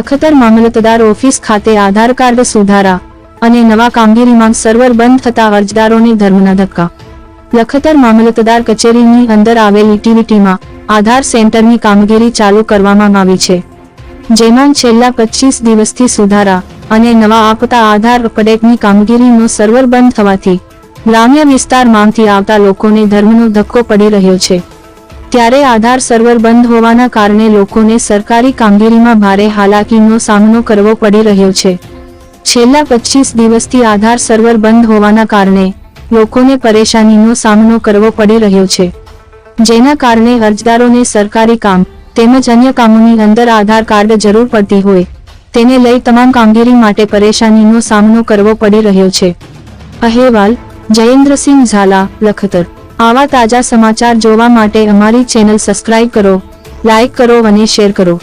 લખતર મામલતદાર office ખાતે આધાર card સુધારા અને નવા કામગીરીમાં સર્વર બંધ થતા અરજદારોને ધર્મના ધક્કા. લખતર મામલતદાર કચેરીની અંદર આવેલ યુટિલિટીમાં આધાર સેન્ટરની કામગીરી ચાલુ કરવામાં આવી છે, જેમાં છેલ્લા પચીસ દિવસથી સુધારા અને નવા આપતા આધાર અપડેટની કામગીરીનો સર્વર બંધ થવાથી ગ્રામ્ય વિસ્તારમાંથી આવતા લોકોને ધર્મનો ધક્કો પડી રહ્યો છે. ત્યારે આધાર સર્વર બંધ હોવાના કારણે લોકોને સરકારી કામગીરીમાં ભારે હાલાકીનો સામનો કરવો પડી રહ્યો છે. છેલ્લા પચીસ દિવસથી આધાર સર્વર બંધ હોવાના કારણે લોકોને પરેશાનીનો સામનો કરવો પડી રહ્યો છે. જેના કારણે અરજદારોને સરકારી કામ તેમજ અન્ય કામોની અંદર આધાર કાર્ડ જરૂર પડતી હોય, તેને લઈ તમામ કામગીરી માટે પરેશાનીનો સામનો કરવો પડી રહ્યો છે. અહેવાલ જયેન્દ્રસિંહ ઝાલા લખતર આવા તાજા સમાચાર જોવા માટે અમારી ચેનલ સબસ્ક્રાઇબ કરો લાઇક કરો અને શેર કરો.